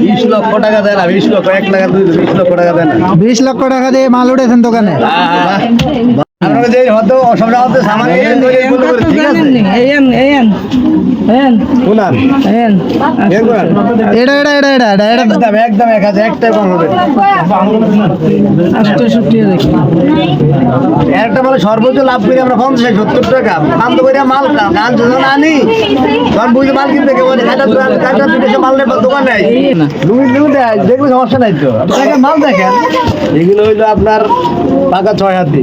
বিশ লক্ষ টাকা দেন না বিশ লক্ষ এক দুই বিশ লক্ষ টাকা দেন না। বিশ লক্ষ টাকা দিয়ে মাল উঠেছেন দোকানে? একটা মানে সর্বোচ্চ লাভ করি আমরা পঞ্চাশ সত্তর টাকা। দাম তো করে মাল গান যখন আনি তখন বুঝে মাল কিনতে মাল নেই। দোকান দেয় দেখবে সমস্যা নাই তো। মাল দেখেন। এগুলো হইল আপনার টাকা ছয় হাতি।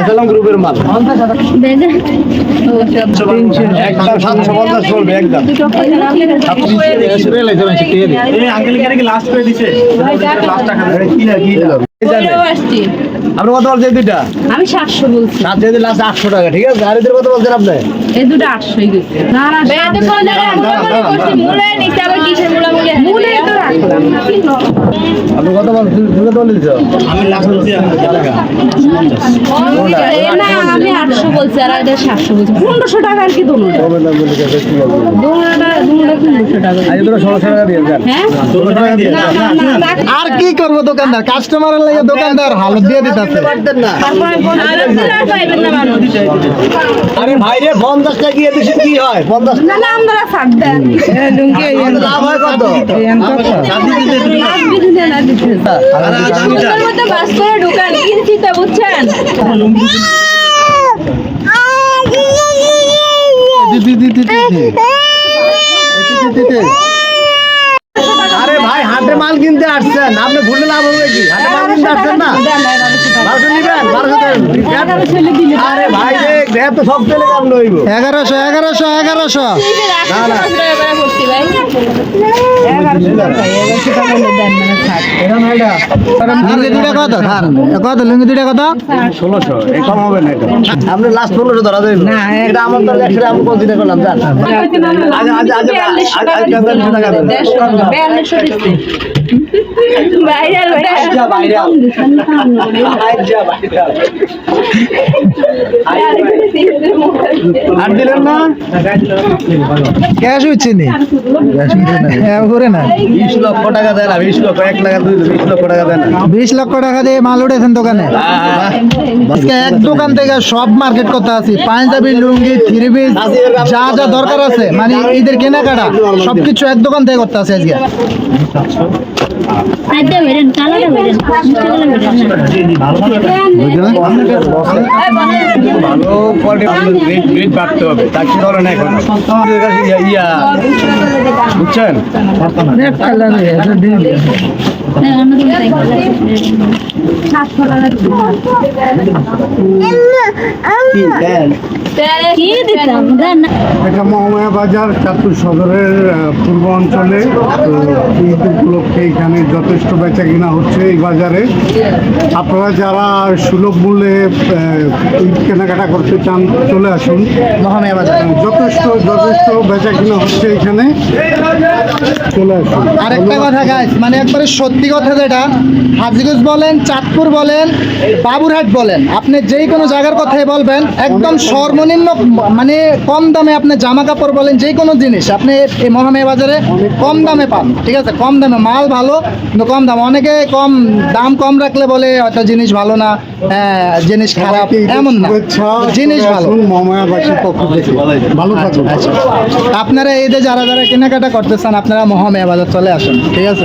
এসালাম গ্রুপের মাল। একদম সাতশো পঞ্চাশ চলবে একদম আপনি কত বলছেন দুইটা? আমি সাতশো বলছি। সাত যদি লাস্ট আটশো টাকা ঠিক আছে? আর এদের কত বলছেন আপনি? এই দুটো আটশোই গেছে না না বেড়াতে কোনো জায়গায় মুলামুলি করছি মুলে নিতে আবার কিসের মুলামুলি মুলে তো রাখলাম আপনি কত বলছেন তুমি কত বলছো আমি লাস্ট বলছি না। আমি আটশো বলছি আর এটা সাতশো বলছি। পনেরোশো টাকা আর কি দোনোটা? দোনোটা দোনোটা পনেরোশো টাকা। আজ তোরা ষোলোশো টাকা দিয়ে যান। হ্যাঁ? ষোলোশো টাকা দিয়ে না না না টাকা আর কি করব দোকানদার? কাস্টমারের লাগে দোকানদার হালত দিয়ে দিতেছে। না। আর ভাই রে টাকা দিয়ে কি হয়? না না আমরা দেন। লাভ হয় কত? লাভ দিতে বাস করে ঢোকান কিনছি তা বুঝছেন দি, দি। আরে ভাই হাটে মাল কিনতে আসছেন। আপনি ভুলে লাভ হবে কি? হাটে মাল কিনতে আসছেন না? বারোশো নিবেন? বারোশো আরে ভাই রে দেহ তো সব চলে কাম লইব এগারোশো এগারোশো এগারোশো লুঙ্গি দুটা কত খান কত লুঙ্গি দুটা কত ষোলোশো কম হবে না আপনি লাস্ট পনেরোশো ধরা দেবেন এটা আমার তো একশো আমি কনসিডার করলাম জান আজ আজ আজ আর দিলেন না? ক্যাশ হচ্ছে নি? হ্যাঁ, করে না। বিশ লক্ষ টাকা দেন বিশ লক্ষ এক লাখ বিশ লক্ষ টাকা দেন বিশ লক্ষ টাকা দিয়ে মাল উঠেছেন দোকানে? আজকে এক দোকান থেকে সব মার্কেট করতে আছি। পাঞ্জাবি লুঙ্গি থ্রি পিস যা যা দরকার আছে মানে ঈদের কেনাকাটা সবকিছু এক দোকান থেকে করতে আছে আজকে। ভালো। রেট রেট বাড়তে হবে তার কি ধরেন এখন? বুঝছেন? এটা মহামায়া বাজার চাঁদপুর সদরের পূর্ব অঞ্চলে। ঈদ উপলক্ষে এখানে যথেষ্ট বেচা কিনা হচ্ছে এই বাজারে। আপনারা যারা সুলভ মূল্যে ঈদ কেনাকাটা করতে চান চলে আসুন। মহামেয়া বাজার। যথেষ্ট যথেষ্ট বেচা কিনা হচ্ছে এখানে। চলে আসুন। আরেকটা কথা গাইস মানে একবারে সত্যি কথা যেটা হাজিগঞ্জ বলেন চাঁদপুর বলেন বাবুরহাট বলেন আপনি যেই কোনো জায়গার কথাই বলবেন একদম সর্বনিম্ন মানে কম দামে আপনি জামা কাপড় বলেন যে কোনো জিনিস আপনি এই মহামেয়া বাজারে কম দামে পান ঠিক আছে? কম দামে মাল ভালো কিন্তু কম দাম। অনেকে কম দাম কম রাখলে বলে হয়তো জিনিস ভালো না হ্যাঁ, জিনিস খারাপ এমন না। জিনিস ভালো। পক্ষ থেকে। ভালো আপনারা এই যে যারা যারা কেনাকাটা করতেছেন আপনারা মহামেয়া বাজার চলে আসুন ঠিক আছে?